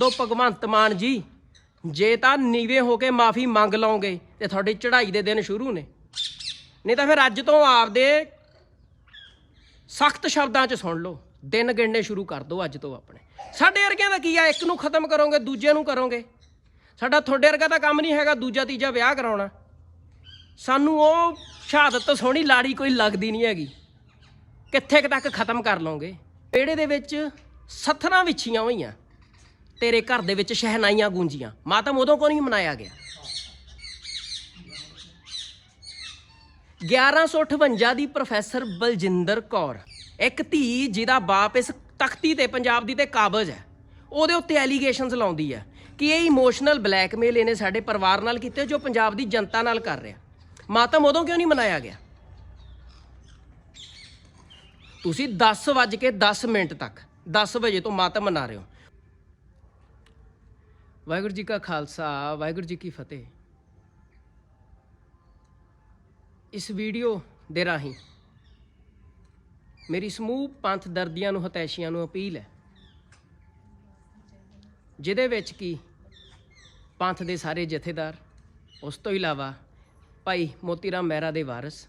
ਦਿਓ ਭਗਵੰਤ ਮਾਨ ਜੀ, ਜੇ ਤਾਂ ਨੀਵੇਂ ਹੋ ਕੇ ਮਾਫੀ ਮੰਗ ਲਓਗੇ ਤੇ ਤੁਹਾਡੀ ਚੜ੍ਹਾਈ ਦੇ ਦਿਨ ਸ਼ੁਰੂ ਨੇ। ਨਹੀਂ ਤਾਂ ਫਿਰ ਅੱਜ ਤੋਂ ਆਪਦੇ ਸਖਤ ਸ਼ਬਦਾਂ 'ਚ ਸੁਣ ਲਓ। ਦਿਨ ਗਿਣਨੇ ਸ਼ੁਰੂ ਕਰ ਦਿਓ ਅੱਜ ਤੋਂ ਆਪਣੇ। ਸਾਡੇ ਵਰਗਿਆਂ ਦਾ ਕੀ ਆ? ਇੱਕ ਨੂੰ ਖਤਮ ਕਰੋਗੇ, ਦੂਜੇ ਨੂੰ ਕਰੋਗੇ। ਸਾਡਾ ਤੁਹਾਡੇ ਵਰਗਾ ਤਾਂ ਕੰਮ ਨਹੀਂ ਹੈਗਾ ਦੂਜਾ ਤੀਜਾ ਵਿਆਹ ਕਰਾਉਣਾ। ਸਾਨੂੰ ਉਹ ਸ਼ਹਾਦਤ ਸੋਹਣੀ ਲਾੜੀ ਕੋਈ ਲੱਗਦੀ ਨਹੀਂ ਹੈਗੀ। ਕਿੱਥੇ ਕੁ ਤੱਕ ਖਤਮ ਕਰ ਲਓਗੇ? ਪੇੜੇ ਦੇ ਵਿੱਚ ਸੱਥਰਾਂ ਵਿਛੀਆਂ ਹੋਈਆਂ। ਤੇਰੇ ਘਰ ਦੇ ਵਿੱਚ ਸ਼ਹਿਨਾਈਆਂ ਗੂੰਜੀਆਂ। ਮਾਤਮ ਉਦੋਂ ਕੋ ਨਹੀਂ ਮਨਾਇਆ ਗਿਆ? 1158 ਦੀ ਪ੍ਰੋਫੈਸਰ ਬਲਜਿੰਦਰ ਕੌਰ। ਇੱਕ ਧੀ ਜਿਹਦਾ ਬਾਪ ਇਸ ਤਖਤੀ ਤੇ, ਪੰਜਾਬ ਦੀ ਤੇ ਕਾਬਜ਼ ਹੈ। ਉਹਦੇ ਉੱਤੇ ਐਲੀਗੇਸ਼ਨਸ ਲਾਉਂਦੀ ਹੈ ਕਿ ਇਹ ਇਮੋਸ਼ਨਲ ਬਲੈਕਮੇਲ ਇਹਨੇ ਸਾਡੇ ਪਰਿਵਾਰ ਨਾਲ ਕੀਤੇ, ਜੋ ਪੰਜਾਬ ਦੀ ਜਨਤਾ ਨਾਲ ਕਰ ਰਿਹਾ। ਮਾਤਮ ਉਦੋਂ ਕਿਉਂ ਨਹੀਂ ਮਨਾਇਆ ਗਿਆ? ਤੁਸੀਂ 10 ਵਜੇ ਕੇ 10 ਮਿੰਟ ਤੱਕ 10 ਵਜੇ ਤੋਂ ਮਾਤਮ ਮਨਾ ਰਹੇ ਹੋ। ਵਾਹਿਗੁਰੂ ਜੀ ਕਾ ਖਾਲਸਾ, ਵਾਹਿਗੁਰੂ ਜੀ ਕੀ ਫਤਿਹ। ਇਸ ਵੀਡੀਓ ਦੇ ਰਾਹੀਂ ਮੇਰੀ ਸਮੂਹ ਪੰਥ ਦਰਦੀਆਂ ਨੂੰ, ਹਤੈਸ਼ੀਆਂ ਨੂੰ ਅਪੀਲ ਹੈ, ਜਿਹਦੇ ਵਿੱਚ ਕੀ ਪੰਥ ਦੇ ਸਾਰੇ ਜਥੇਦਾਰ, ਉਸ ਤੋਂ ਇਲਾਵਾ ਭਾਈ ਮੋਤੀਰਾਮ ਮਹਿਰਾ ਦੇ ਵਾਰਿਸ,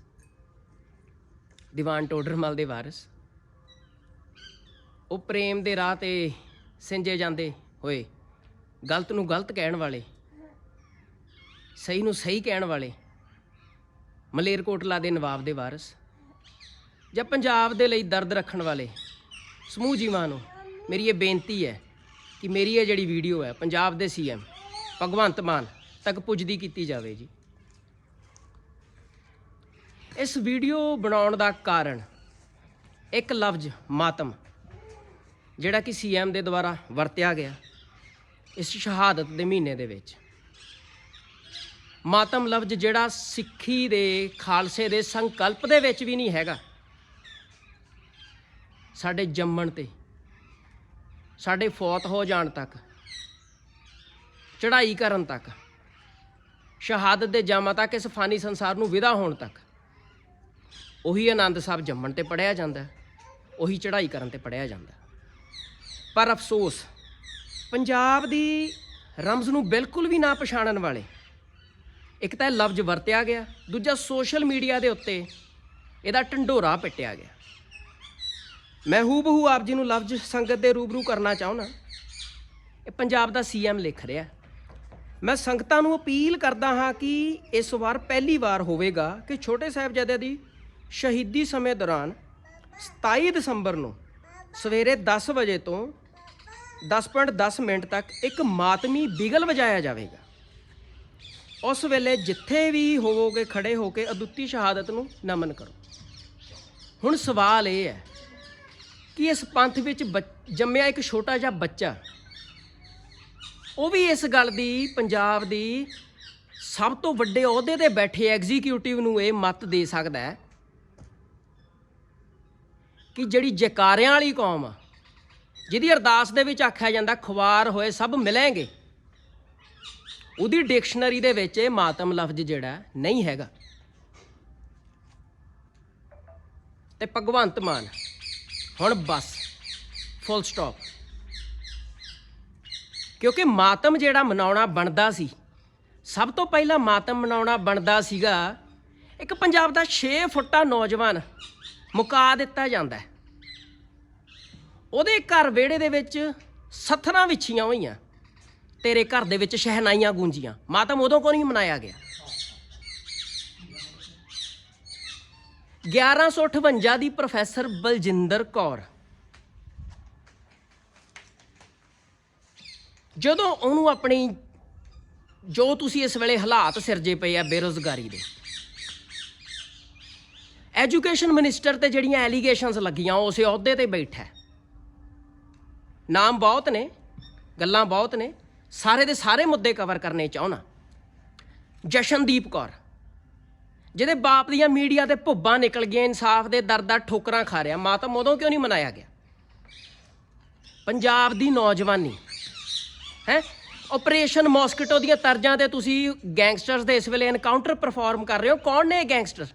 ਦੀਵਾਨ ਟੋਡਰਮਲ ਦੇ ਵਾਰਿਸ, ਉਹ ਪ੍ਰੇਮ ਦੇ ਰਾਹ ਤੇ ਸਿੰਜੇ ਜਾਂਦੇ ਹੋਏ ਗਲਤ ਨੂੰ ਗਲਤ ਕਹਿਣ ਵਾਲੇ, ਸਹੀ ਨੂੰ ਸਹੀ ਕਹਿਣ ਵਾਲੇ ਮਲੇਰਕੋਟਲਾ ਦੇ ਨਵਾਬ ਦੇ ਵਾਰਿਸ, ਜਾਂ ਪੰਜਾਬ ਦੇ ਲਈ ਦਰਦ ਰੱਖਣ ਵਾਲੇ, ਸਮੂਹ ਜੀਵਾਂ ਨੂੰ ਮੇਰੀ ਇਹ ਬੇਨਤੀ ਹੈ ਕਿ ਮੇਰੀ ਇਹ ਜਿਹੜੀ ਵੀਡੀਓ ਹੈ, ਪੰਜਾਬ ਦੇ ਸੀਐਮ ਭਗਵੰਤ ਮਾਨ ਤੱਕ ਪੁੱਜਦੀ ਕੀਤੀ ਜਾਵੇ ਜੀ। ਇਸ ਵੀਡੀਓ ਬਣਾਉਣ ਦਾ ਕਾਰਨ ਇੱਕ ਲਫ਼ਜ਼, ਮਾਤਮ, ਜਿਹੜਾ ਕਿ ਸੀਐਮ ਦੇ ਦੁਆਰਾ ਵਰਤਿਆ ਗਿਆ। ਇਸ ਸ਼ਹਾਦਤ ਦੇ ਮਹੀਨੇ ਦੇ ਵਿੱਚ। ਮਾਤਮ ਲਫ਼ਜ਼ ਜਿਹੜਾ ਸਿੱਖੀ ਦੇ ਖਾਲਸੇ ਦੇ ਸੰਕਲਪ ਦੇ ਵਿੱਚ ਵੀ ਨਹੀਂ ਹੈਗਾ। ਸਾਡੇ ਜੰਮਣ ਤੇ, ਸਾਡੇ ਫੌਤ ਹੋ ਜਾਣ ਤੱਕ, ਚੜ੍ਹਾਈ ਕਰਨ ਤੱਕ, ਸ਼ਹਾਦਤ ਦੇ ਜਾਮਾਂ ਤੱਕ, ਇਸ ਫਾਨੀ ਸੰਸਾਰ ਨੂੰ ਵਿਦਾ ਹੋਣ ਤੱਕ, ਉਹੀ ਆਨੰਦ ਸਾਹਿਬ ਜੰਮਣ ਤੇ ਪੜਿਆ ਜਾਂਦਾ, ਉਹੀ ਚੜ੍ਹਾਈ ਕਰਨ ਤੇ ਪੜਿਆ ਜਾਂਦਾ। ਪਰ ਅਫਸੋਸ ਪੰਜਾਬ ਦੀ ਰਮਜ਼ ਨੂੰ ਬਿਲਕੁਲ ਵੀ ਨਾ ਪਛਾਣਨ ਵਾਲੇ। ਇੱਕ ਤਾਂ ਇਹ ਲਫ਼ਜ਼ ਵਰਤਿਆ ਗਿਆ, ਦੂਜਾ ਸੋਸ਼ਲ ਮੀਡੀਆ ਦੇ ਉੱਤੇ ਇਹਦਾ ਢੰਡੋਰਾ ਪਿੱਟਿਆ ਗਿਆ। ਮੈਂ ਹੂ ਬਹੂ ਆਪ ਜੀ ਨੂੰ ਲਫ਼ਜ਼ ਸੰਗਤ ਦੇ ਰੂਬਰੂ ਕਰਨਾ ਚਾਹੁੰਦਾ। ਇਹ ਪੰਜਾਬ ਦਾ ਸੀਐਮ ਲਿਖ ਰਿਹਾ। ਮੈਂ ਸੰਗਤਾਂ ਨੂੰ ਅਪੀਲ ਕਰਦਾ ਹਾਂ ਕਿ ਇਸ ਵਾਰ ਪਹਿਲੀ ਵਾਰ ਹੋਵੇਗਾ ਕਿ ਛੋਟੇ ਸਾਹਿਬਜ਼ਾਦੇ ਦੀ ਸ਼ਹੀਦੀ ਸਮੇਂ ਦੌਰਾਨ 27 ਦਸੰਬਰ ਨੂੰ ਸਵੇਰੇ 10 ਵਜੇ ਤੋਂ 10.10 ਮਿੰਟ ਤੱਕ ਇੱਕ ਮਾਤਮੀ ਬਿਗਲ ਵਜਾਇਆ ਜਾਵੇਗਾ। ਉਸ ਵੇਲੇ ਜਿੱਥੇ ਵੀ ਹੋਵੋਗੇ, ਖੜੇ ਹੋ ਕੇ ਅਦੁੱਤੀ ਸ਼ਹਾਦਤ ਨੂੰ ਨਮਨ ਕਰੋ। ਹੁਣ ਸਵਾਲ ਇਹ ਹੈ ਕਿ ਇਸ ਪੰਥ ਵਿੱਚ ਬੱਚ- ਜੰਮਿਆ ਇੱਕ ਛੋਟਾ ਜਿਹਾ ਬੱਚਾ, ਉਹ ਵੀ ਇਸ ਗੱਲ ਦੀ, ਪੰਜਾਬ ਦੀ ਸਭ ਤੋਂ ਵੱਡੇ ਅਹੁਦੇ ਤੇ ਬੈਠੇ ਐਗਜ਼ੀਕਿਊਟਿਵ ਨੂੰ ਇਹ ਮਤ ਦੇ ਸਕਦਾ ਹੈ ਕਿ ਜਿਹੜੀ ਜਕਾਰਿਆਂ ਵਾਲੀ ਕੌਮ ਆ ਜਿਹਦੀ ਅਰਦਾਸ ਦੇ ਵਿੱਚ ਆਖਿਆ ਜਾਂਦਾ, ਖੁਆਰ ਹੋਏ, ਸਭ ਮਿਲਣਗੇ ਉਹਦੀ ਡਿਕਸ਼ਨਰੀ ਦੇ ਵਿੱਚ ਇਹ ਮਾਤਮ ਲਫ਼ਜ਼ ਜਿਹੜਾ ਨਹੀਂ ਹੈਗਾ। ਤੇ ਭਗਵੰਤ ਮਾਨ, ਹੁਣ ਬਸ ਫੁੱਲ ਸਟਾਪ ਕਿਉਂਕਿ ਮਾਤਮ ਜਿਹੜਾ ਮਨਾਉਣਾ ਬਣਦਾ ਸੀ, ਸਭ ਤੋਂ ਪਹਿਲਾਂ ਮਾਤਮ ਮਨਾਉਣਾ ਬਣਦਾ ਸੀਗਾ, ਇੱਕ ਪੰਜਾਬ ਦਾ 6 ਫੁੱਟਾ ਨੌਜਵਾਨ ਮੁਕਾ ਦਿੱਤਾ ਜਾਂਦਾ ਹੈ। ਉਹਦੇ ਘਰ ਵਿਹੜੇ ਦੇ ਵਿੱਚ ਸੱਥਰਾਂ ਵਿਛੀਆਂ ਹੋਈਆਂ। ਤੇਰੇ ਘਰ ਦੇ ਵਿੱਚ ਸ਼ਹਿਨਾਈਆਂ ਗੂੰਜੀਆਂ। ਮਾਤਮ ਉਦੋਂ ਕੋ ਨਹੀਂ ਮਨਾਇਆ ਗਿਆ। 1158 ਦੀ ਪ੍ਰੋਫੈਸਰ ਬਲਜਿੰਦਰ ਕੌਰ। ਜਦੋਂ ਉਹਨੂੰ ਆਪਣੀ, ਜੋ ਤੁਸੀਂ ਇਸ ਵੇਲੇ ਹਾਲਾਤ ਸਿਰਜੇ ਪਏ ਆ ਬੇਰੋਜ਼ਗਾਰੀ ਦੇ। ਐਜੂਕੇਸ਼ਨ ਮਿਨਿਸਟਰ ਤੇ ਜਿਹੜੀਆਂ ਐਲੀਗੇਸ਼ਨਸ ਲੱਗੀਆਂ, ਉਹ ਉਸੇ ਅਹੁਦੇ ਤੇ ਬੈਠਾ ਹੈ। ਨਾਮ ਬਹੁਤ ਨੇ, ਗੱਲਾਂ ਬਹੁਤ ਨੇ, ਸਾਰੇ ਦੇ ਸਾਰੇ ਮੁੱਦੇ ਕਵਰ ਕਰਨੇ ਚਾਹਣਾ ਜਸ਼ਨਦੀਪ ਕੌਰ, ਜਿਹਦੇ ਬਾਪ ਦੀਆਂ ਮੀਡੀਆ ਤੇ ਭੁੱਬਾਂ ਨਿਕਲ ਗਈਆਂ, ਇਨਸਾਫ ਦੇ ਦਰ ਦਰ ਠੋਕਰਾਂ ਖਾ ਰਿਹਾ, ਮਾਤਮ ਉਦੋਂ ਕਿਉਂ ਨਹੀਂ ਮਨਾਇਆ ਗਿਆ? ਪੰਜਾਬ ਦੀ ਨੌਜਵਾਨੀ, ਹੈ? ਆਪਰੇਸ਼ਨ ਮੌਸਕੀਟੋ ਦੀਆਂ ਤਰਜ਼ਾਂ ਤੇ ਤੁਸੀਂ ਗੈਂਗਸਟਰਸ ਦੇ ਇਸ ਵੇਲੇ ਐਨਕਾਊਂਟਰ ਪਰਫਾਰਮ ਕਰ ਰਹੇ ਹੋ। ਕੌਣ ਨੇ ਇਹ ਗੈਂਗਸਟਰ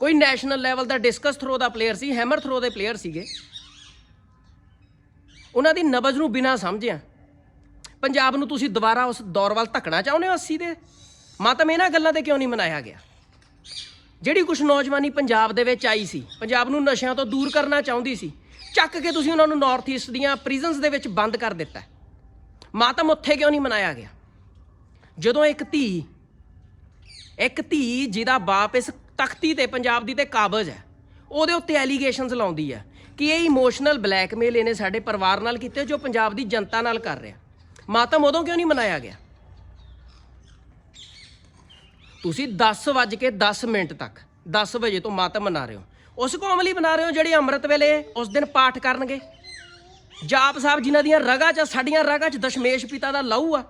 ਕੋਈ ਨੈਸ਼ਨਲ ਲੈਵਲ ਦਾ ਡਿਸਕਸ ਥਰੋ ਦਾ ਪਲੇਅਰ ਸੀ ਹੈਮਰ ਥਰੋ ਦੇ ਪਲੇਅਰ ਸੀਗੇ। ਉਹਨਾਂ ਦੀ ਨਬਜ਼ ਨੂੰ ਬਿਨਾ ਸਮਝਿਆ। ਪੰਜਾਬ ਨੂੰ ਤੁਸੀਂ ਦੁਬਾਰਾ ਉਸ ਦੌਰ ਵੱਲ ਧੱਕਣਾ ਚਾਹੁੰਦੇ ਹੋ 80 ਦੇ? ਮਾਤਮ ਇਹਨਾਂ ਗੱਲਾਂ ਤੇ ਕਿਉਂ ਨਹੀਂ ਮਨਾਇਆ ਗਿਆ? ਜਿਹੜੀ ਕੁਝ ਨੌਜਵਾਨੀ ਪੰਜਾਬ ਦੇ ਵਿੱਚ ਆਈ ਸੀ, ਪੰਜਾਬ ਨੂੰ ਨਸ਼ਿਆਂ ਤੋਂ ਦੂਰ ਕਰਨਾ ਚਾਹੁੰਦੀ ਸੀ, ਚੱਕ ਕੇ ਤੁਸੀਂ ਉਹਨਾਂ ਨੂੰ ਨਾਰਥ ਈਸਟ ਦੀਆਂ ਪ੍ਰਿਜ਼ਨਸ ਦੇ ਵਿੱਚ ਬੰਦ ਕਰ ਦਿੱਤਾ ਮਾਤਮ ਉੱਥੇ ਕਿਉਂ ਨਹੀਂ ਮਨਾਇਆ ਗਿਆ? ਜਦੋਂ ਇੱਕ ਧੀ ਇੱਕ ਧੀ ਜਿਹਦਾ ਬਾਪ ਇਸ ਤਖਤੀ ਤੇ ਪੰਜਾਬ ਦੀ ਤੇ ਕਾਬਜ਼ ਹੈ, ਉਹਦੇ ਉੱਤੇ ਐਲੀਗੇਸ਼ਨਸ ਲਾਉਂਦੀ ਹੈ। ਕਿ ਇਹ ਇਮੋਸ਼ਨਲ ਬਲੈਕਮੇਲ ਇਹਨੇ ਸਾਡੇ ਪਰਿਵਾਰ ਨਾਲ ਕੀਤੇ, ਜੋ ਪੰਜਾਬ ਦੀ ਜਨਤਾ ਨਾਲ ਕਰ ਰਿਹਾ। ਮਾਤਮ ਉਦੋਂ ਕਿਉਂ ਨਹੀਂ ਮਨਾਇਆ ਗਿਆ? ਤੁਸੀਂ 10 ਵਜੇ ਕੇ 10 ਮਿੰਟ ਤੱਕ 10 ਵਜੇ ਤੋਂ ਮਾਤਮ ਮਨਾ ਰਹੇ ਹੋ। ਉਸ ਕੌਮ ਲਈ ਮਨਾ ਰਹੇ ਹੋ ਜਿਹੜੇ ਅੰਮ੍ਰਿਤ ਵੇਲੇ ਉਸ ਦਿਨ ਪਾਠ ਕਰਨਗੇ? ਜਾਪ ਸਾਹਿਬ ਜਿਨ੍ਹਾਂ ਦੀਆਂ ਰਗਾਂ 'ਚ, ਸਾਡੀਆਂ ਰਗਾਂ 'ਚ ਦਸ਼ਮੇਸ਼ ਪਿਤਾ ਦਾ ਲਹੂ ਆ।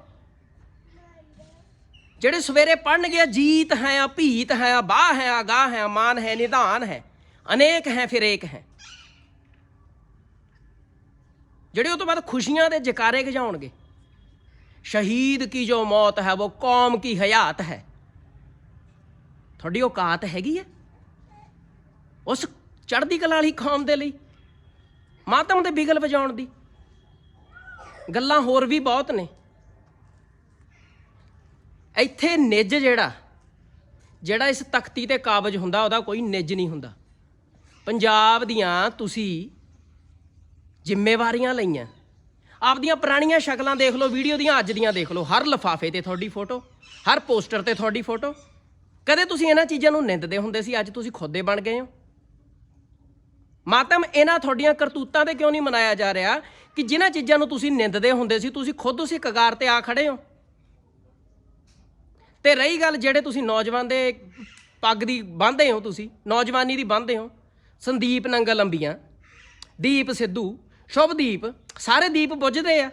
ਜਿਹੜੇ ਸਵੇਰੇ ਪੜਨਗੇ ਜੀਤ ਹੈ ਭੀਤ ਹੈ ਬਾਹ ਹੈ ਆਗਾਹ ਹੈ, ਮਾਨ ਹੈ, ਨਿਧਾਨ ਹੈ, ਅਨੇਕ ਹੈ, ਫਿਰ ਏਕ ਹੈ। ਜਿਹੜੇ ਉਹ ਤੋਂ ਬਾਅਦ ਖੁਸ਼ੀਆਂ ਦੇ ਜਕਾਰੇ ਗਜਾਉਣਗੇ। ਸ਼ਹੀਦ ਕੀ ਜੋ ਮੌਤ ਹੈ, ਉਹ ਕੌਮ ਕੀ ਹਯਾਤ ਹੈ। ਤੁਹਾਡੀ ਔਕਾਤ ਹੈਗੀ ਹੈ? ਉਸ ਚੜ੍ਹਦੀ ਕਲਾ ਵਾਲੀ ਕੌਮ ਦੇ ਲਈ, ਮਾਤਮ ਦੇ ਬਿਗਲ ਵਜਾਉਣ ਦੀ। ਗੱਲਾਂ ਹੋਰ ਵੀ ਬਹੁਤ ਨੇ। ਇੱਥੇ ਨਿੱਜ ਜਿਹੜਾ ਜਿਹੜਾ ਇਸ ਤਖਤੀ ਤੇ ਕਾਬਜ ਹੁੰਦਾ, ਉਹਦਾ ਕੋਈ ਨਿੱਜ ਨਹੀਂ ਹੁੰਦਾ। ਪੰਜਾਬ ਦੀਆਂ ਤੁਸੀਂ ਜ਼ਿੰਮੇਵਾਰੀਆਂ ਲਈਆਂ। ਆਪਦੀਆਂ ਪੁਰਾਣੀਆਂ ਸ਼ਕਲਾਂ ਦੇਖ ਲਓ, ਵੀਡੀਓ ਦੀਆਂ, ਅੱਜ ਦੀਆਂ ਦੇਖ ਲਓ। ਹਰ ਲਫਾਫੇ ਤੇ ਤੁਹਾਡੀ ਫੋਟੋ, ਹਰ ਪੋਸਟਰ ਤੇ ਤੁਹਾਡੀ ਫੋਟੋ। ਕਦੇ ਤੁਸੀਂ ਇਹਨਾਂ ਚੀਜ਼ਾਂ ਨੂੰ ਨਿੰਦਦੇ ਹੁੰਦੇ ਸੀ, ਅੱਜ ਤੁਸੀਂ ਖੁਦੇ ਬਣ ਗਏ ਹੋ? ਮਾਤਮ, ਇਹਨਾਂ ਤੁਹਾਡੀਆਂ ਕਰਤੂਤਾਂ ਤੇ ਕਿਉਂ ਨਹੀਂ ਮਨਾਇਆ ਜਾ ਰਿਹਾ ਕਿ ਜਿਨ੍ਹਾਂ ਚੀਜ਼ਾਂ ਨੂੰ ਤੁਸੀਂ ਨਿੰਦਦੇ ਹੁੰਦੇ ਸੀ, ਤੁਸੀਂ ਖੁਦ ਉਸੇ ਕਗਾਰ ਤੇ ਆ ਖੜੇ ਹੋ? ਤੇ ਰਹੀ ਗੱਲ ਜਿਹੜੇ ਤੁਸੀਂ ਨੌਜਵਾਨ ਦੇ ਪੱਗ ਦੀ ਬੰਨ੍ਹਦੇ ਹੋ ਤੁਸੀਂ, ਨੌਜਵਾਨੀ ਦੀ ਬੰਨ੍ਹਦੇ ਹੋ, ਸੰਦੀਪ ਨੰਗਲ ਅੰਬੀਆਂ ਦੀਪ ਸਿੱਧੂ ਸ਼ੁਭਦੀਪ ਸਾਰੇ ਦੀਪ ਬੁੱਝਦੇ ਆ।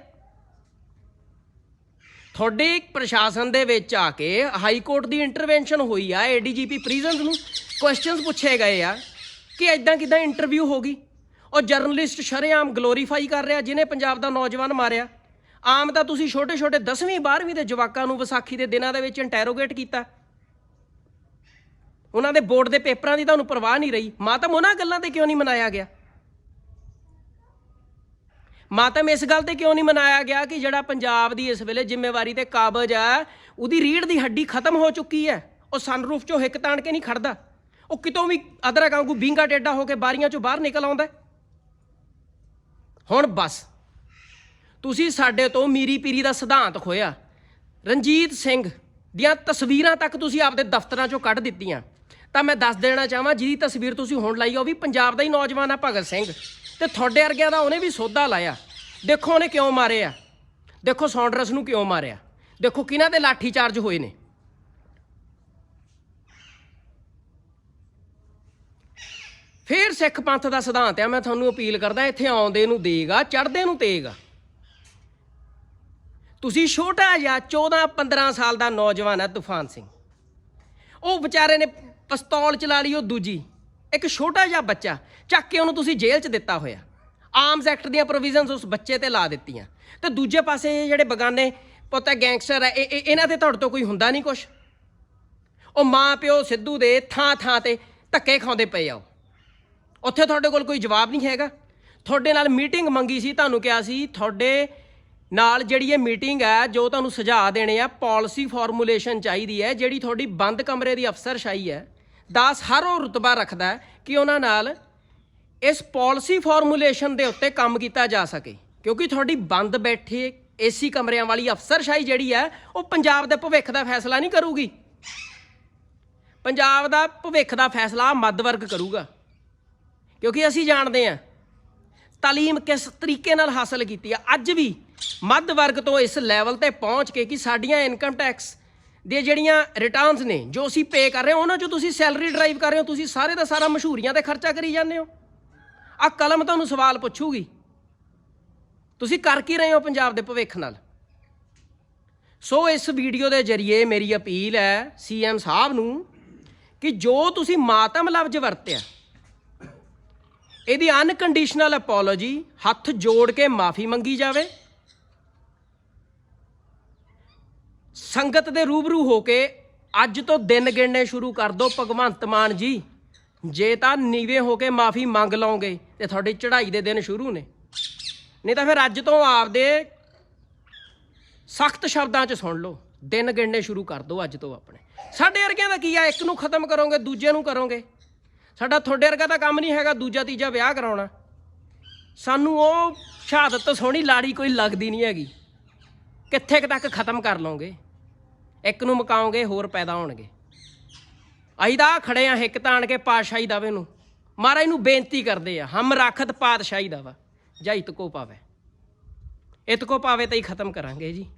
ਤੁਹਾਡੇ ਪ੍ਰਸ਼ਾਸਨ ਦੇ ਵਿੱਚ ਆ ਕੇ ਹਾਈ ਕੋਰਟ ਦੀ ਇੰਟਰਵੈਂਸ਼ਨ ਹੋਈ ਆ ਏਡੀਜੀਪੀ ਪ੍ਰੀਜ਼ਨਸ ਨੂੰ। ਕੁਐਸਚਨਸ ਪੁੱਛੇ ਗਏ ਆ ਕਿ ਐਦਾਂ ਕਿਦਾਂ ਇੰਟਰਵਿਊ ਹੋ ਗਈ? ਉਹ ਜਰਨਲਿਸਟ ਸ਼ਰੇਆਮ ਗਲੋਰੀਫਾਈ ਕਰ ਰਿਹਾ, ਜਿਹਨੇ ਪੰਜਾਬ ਦਾ ਨੌਜਵਾਨ ਮਾਰਿਆ। ਆਮ ਤਾਂ ਤੁਸੀਂ ਛੋਟੇ ਛੋਟੇ 10ਵੀਂ 12ਵੀਂ ਦੇ ਜਵਾਕਾਂ ਨੂੰ ਵਿਸਾਖੀ ਦੇ ਦਿਨਾਂ ਦੇ ਵਿੱਚ ਇੰਟੈਰੋਗੇਟ ਕੀਤਾ। ਉਹਨਾਂ ਦੇ ਬੋਰਡ ਦੇ ਪੇਪਰਾਂ ਦੀ ਤੁਹਾਨੂੰ ਪਰਵਾਹ ਨਹੀਂ ਰਹੀ। ਮਾਤਮ ਉਹਨਾਂ ਗੱਲਾਂ ਤੇ ਕਿਉਂ ਨਹੀਂ ਮਨਾਇਆ ਗਿਆ? ਮਾਤਮ ਇਸ ਗੱਲ ਤੇ ਕਿਉਂ ਨਹੀਂ ਮਨਾਇਆ ਗਿਆ ਕਿ ਜਿਹੜਾ ਪੰਜਾਬ ਦੀ ਇਸ ਵੇਲੇ ਜ਼ਿੰਮੇਵਾਰੀ ਤੇ ਕਾਬਜ ਆ ਉਹਦੀ ਰੀੜ ਦੀ ਹੱਡੀ ਖਤਮ ਹੋ ਚੁੱਕੀ ਹੈ। ਉਹ ਸਨਰੂਫ ਚੋਂ ਹਿੱਕ ਤਾਣ ਕੇ ਨਹੀਂ ਖੜਦਾ। ਉਹ ਕਿਤੋਂ ਵੀ ਅਦਰਕ ਵਾਂਗੂ ਬਿੰਗਾ ਟੇਡਾ ਹੋ ਕੇ ਬਾਰੀਆਂ ਚੋਂ ਬਾਹਰ ਨਿਕਲ ਆਉਂਦਾ ਹੁਣ ਬਸ, ਤੁਸੀਂ ਸਾਡੇ ਤੋਂ ਮੀਰੀ ਪੀਰੀ ਦਾ ਸਿਧਾਂਤ ਖੋਇਆ ਰਣਜੀਤ ਸਿੰਘ ਦੀਆਂ ਤਸਵੀਰਾਂ ਤੱਕ ਤੁਸੀਂ ਆਪਦੇ ਦਫ਼ਤਰਾਂ ਚੋਂ ਕੱਢ ਦਿੱਤੀਆਂ। ਤਾਂ ਮੈਂ ਦੱਸ ਦੇਣਾ ਚਾਹਾਂ, ਜਿਹਦੀ ਤਸਵੀਰ ਤੁਸੀਂ ਹੁਣ ਲਾਈ ਆ, ਉਹ ਵੀ ਪੰਜਾਬ ਦਾ ਹੀ ਨੌਜਵਾਨ ਆ, ਭਗਤ ਸਿੰਘ। ਤੇ ਤੁਹਾਡੇ ਵਰਗਿਆਂ ਦਾ ਉਹਨੇ ਵੀ ਸੋਧਾ ਲਾਇਆ। ਦੇਖੋ ਉਹਨੇ ਕਿਉਂ ਮਾਰਿਆ। ਦੇਖੋ ਸੌਂਡਰਸ ਨੂੰ ਕਿਉਂ ਮਾਰਿਆ। ਦੇਖੋ ਕਿਹਨਾਂ ਦੇ ਲਾਠੀ ਚਾਰਜ ਹੋਏ ਨੇ। ਫੇਰ ਸਿੱਖ ਪੰਥ ਦਾ ਸਿਧਾਂਤ ਆ, ਮੈਂ ਤੁਹਾਨੂੰ ਅਪੀਲ ਕਰਦਾ, ਇੱਥੇ ਆਉਂਦੇ ਨੂੰ ਦੇਗਾ ਚੜਦੇ ਨੂੰ ਤੇਗਾ ਤੁਸੀਂ ਛੋਟਾ ਜਿਹਾ 14 15 ਸਾਲ ਦਾ ਨੌਜਵਾਨ ਹੈ ਤੂਫਾਨ ਸਿੰਘ। ਉਹ ਵਿਚਾਰੇ ਨੇ ਪਿਸਤੌਲ ਚਲਾ ਲਈ, ਉਹ ਦੂਜੀ। ਇੱਕ ਛੋਟਾ ਜਿਹਾ ਬੱਚਾ ਚੱਕ ਕੇ ਉਹਨੂੰ ਤੁਸੀਂ ਜੇਲ੍ਹ 'ਚ ਦਿੱਤਾ ਹੋਇਆ। ਆਰਮਸ ਐਕਟ ਦੀਆਂ ਪ੍ਰੋਵੀਜ਼ਨਸ ਉਸ ਬੱਚੇ ਤੇ ਲਾ ਦਿੱਤੀਆਂ। ਤੇ ਦੂਜੇ ਪਾਸੇ ਇਹ ਜਿਹੜੇ ਬਗਾਨੇ ਪੁੱਤ ਗੈਂਗਸਟਰ ਹੈ ਇਹ ਇਹਨਾਂ ਤੇ ਤੁਹਾਡੇ ਤੋਂ ਕੋਈ ਹੁੰਦਾ ਨਹੀਂ ਕੁਛ? ਉਹ ਮਾਂ, ਪਿਓ, ਸਿੱਧੂ ਦੇ ਥਾਂ ਥਾਂ ਤੇ ਧੱਕੇ ਖਾਉਂਦੇ ਪਏ ਆ ਉਹ। ਉੱਥੇ ਤੁਹਾਡੇ ਕੋਲ ਕੋਈ ਜਵਾਬ ਨਹੀਂ ਹੈਗਾ? ਤੁਹਾਡੇ ਨਾਲ ਮੀਟਿੰਗ ਮੰਗੀ ਸੀ, ਤੁਹਾਨੂੰ ਕਿਹਾ ਸੀ, ਤੁਹਾਡੇ ਨਾਲ ਜਿਹੜੀ ਇਹ ਮੀਟਿੰਗ ਹੈ, ਜੋ ਤੁਹਾਨੂੰ ਸੁਝਾਅ ਦੇਣੇ ਆ, ਪਾਲਿਸੀ ਫਾਰਮੂਲੇਸ਼ਨ ਚਾਹੀਦੀ ਹੈ, ਜਿਹੜੀ ਤੁਹਾਡੀ ਬੰਦ ਕਮਰੇ ਦੀ ਅਫਸਰਸ਼ਾਹੀ ਹੈ ਦਾਸ ਹਰ ਉਹ ਰੁਤਬਾ ਰੱਖਦਾ ਕਿ ਉਹਨਾਂ ਨਾਲ ਇਸ ਪਾਲਿਸੀ ਫਾਰਮੂਲੇਸ਼ਨ ਦੇ ਉੱਤੇ ਕੰਮ ਕੀਤਾ ਜਾ ਸਕੇ। ਕਿਉਂਕਿ ਤੁਹਾਡੀ ਬੰਦ ਬੈਠੇ ਏਸੀ ਕਮਰਿਆਂ ਵਾਲੀ ਅਫਸਰਸ਼ਾਹੀ ਜਿਹੜੀ ਹੈ, ਉਹ ਪੰਜਾਬ ਦੇ ਭਵਿੱਖ ਦਾ ਫੈਸਲਾ ਨਹੀਂ ਕਰੂਗੀ। ਪੰਜਾਬ ਦਾ ਭਵਿੱਖ ਦਾ ਫੈਸਲਾ ਮੱਧ ਵਰਗ ਕਰੂਗਾ। ਕਿਉਂਕਿ ਅਸੀਂ ਜਾਣਦੇ ਹਾਂ, ਤਾਲੀਮ ਕਿਸ ਤਰੀਕੇ ਨਾਲ ਹਾਸਲ ਕੀਤੀ ਆ ਅੱਜ ਵੀ ਮੱਧ ਵਰਗ ਤੋਂ ਇਸ ਲੈਵਲ ਤੇ ਪਹੁੰਚ ਕੇ ਕਿ ਸਾਡੀਆਂ ਇਨਕਮ ਟੈਕਸ ਦੇ ਜਿਹੜੀਆਂ ਰਿਟਰਨਸ ਨੇ, ਜੋ ਅਸੀਂ ਪੇ ਕਰ ਰਹੇ ਹਾਂ, ਉਹਨਾਂ ਚੋਂ ਤੁਸੀਂ ਸੈਲਰੀ ਡਰਾਈਵ ਕਰ ਰਹੇ ਹੋ, ਤੁਸੀਂ ਸਾਰੇ ਦਾ ਸਾਰਾ ਮਸ਼ਹੂਰੀਆਂ ਤੇ ਖਰਚਾ ਕਰੀ ਜਾਂਦੇ ਹੋ। ਆ ਕਲਮ ਤੁਹਾਨੂੰ ਸਵਾਲ ਪੁੱਛੂਗੀ। ਤੁਸੀਂ ਕਰ ਕੀ ਰਹੇ ਹੋ ਪੰਜਾਬ ਦੇ ਭਵਿੱਖ ਨਾਲ? ਸੋ ਇਸ ਵੀਡੀਓ ਦੇ ਜ਼ਰੀਏ ਮੇਰੀ ਅਪੀਲ ਹੈ ਸੀਐਮ ਸਾਹਿਬ ਨੂੰ ਕਿ ਜੋ ਤੁਸੀਂ ਮਾਤਮ ਲਫ਼ਜ਼ ਵਰਤਿਆ, ਇਹਦੀ ਅਨਕੰਡੀਸ਼ਨਲ ਅਪੋਲੋਜੀ ਹੱਥ ਜੋੜ ਕੇ ਮਾਫੀ ਮੰਗੀ ਜਾਵੇ। ਸੰਗਤ ਦੇ ਰੂਬਰੂ ਹੋ ਕੇ ਅੱਜ ਤੋਂ ਦਿਨ ਗਿਣਨੇ ਸ਼ੁਰੂ ਕਰ ਦਿਓ ਭਗਵੰਤ ਮਾਨ ਜੀ। ਜੇ ਤਾਂ ਨੀਵੇਂ ਹੋ ਕੇ ਮਾਫੀ ਮੰਗ ਲਓਗੇ ਤੇ ਤੁਹਾਡੀ ਚੜ੍ਹਾਈ ਦੇ ਦਿਨ ਸ਼ੁਰੂ ਨੇ। ਨਹੀਂ ਤਾਂ ਫਿਰ ਅੱਜ ਤੋਂ ਆਪਦੇ ਸਖਤ ਸ਼ਬਦਾਂ 'ਚ ਸੁਣ ਲਓ। ਦਿਨ ਗਿਣਨੇ ਸ਼ੁਰੂ ਕਰ ਦਿਓ ਅੱਜ ਤੋਂ ਆਪਣੇ। ਸਾਡੇ ਵਰਗਿਆਂ ਦਾ ਕੀ ਆ? ਇੱਕ ਨੂੰ ਖਤਮ ਕਰੋਗੇ, ਦੂਜੇ ਨੂੰ ਕਰੋਗੇ। ਸਾਡਾ ਤੁਹਾਡੇ ਵਰਗਾ ਤਾਂ ਕੰਮ ਨਹੀਂ ਹੈਗਾ, ਦੂਜਾ ਤੀਜਾ ਵਿਆਹ ਕਰਾਉਣਾ। ਸਾਨੂੰ ਉਹ ਸ਼ਹਾਦਤ ਤੋਂ ਸੋਹਣੀ ਲਾੜੀ ਕੋਈ ਲੱਗਦੀ ਨਹੀਂ ਹੈਗੀ। ਕਿੱਥੇ ਕੁ ਤੱਕ ਖਤਮ ਕਰ ਲਓਗੇ? ਇੱਕ ਨੂੰ ਮਕਾਓਗੇ ਹੋਰ ਪੈਦਾ ਹੋਣਗੇ। ਅਸੀਂ ਤਾਂ ਆਹ ਖੜੇ ਆ ਹਿੱਕ ਤਾਣ ਕੇ ਪਾਤਸ਼ਾਹੀ ਦਾਵੇ ਨੂੰ। ਮਹਾਰਾਜ ਨੂੰ ਬੇਨਤੀ ਕਰਦੇ ਆ, ਹਮ ਰਾਖਤ ਪਾਤਸ਼ਾਹੀ ਦਾ ਵਾ ਜਾਂ ਇਤਕੋ ਪਾਵੇ। ਇਤਕੋ ਪਾਵੇ ਤਾਂ ਹੀ ਖਤਮ ਕਰਾਂਗੇ ਜੀ।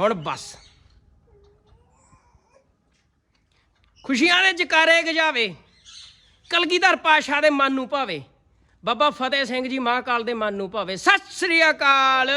ਹੁਣ ਬਸ। ਖੁਸ਼ੀਆਂ ਦੇ ਜਕਾਰੇ ਗਜਾਵੇ, ਕਲਗੀਧਰ ਪਾਸ਼ਾ ਦੇ ਮਨ ਨੂੰ ਭਾਵੇ, ਬਾਬਾ ਫਤਿਹ ਸਿੰਘ ਜੀ ਮਹਾਕਾਲ ਦੇ ਮਨ ਨੂੰ ਭਾਵੇ। ਸਤਿ ਸ੍ਰੀ ਅਕਾਲ।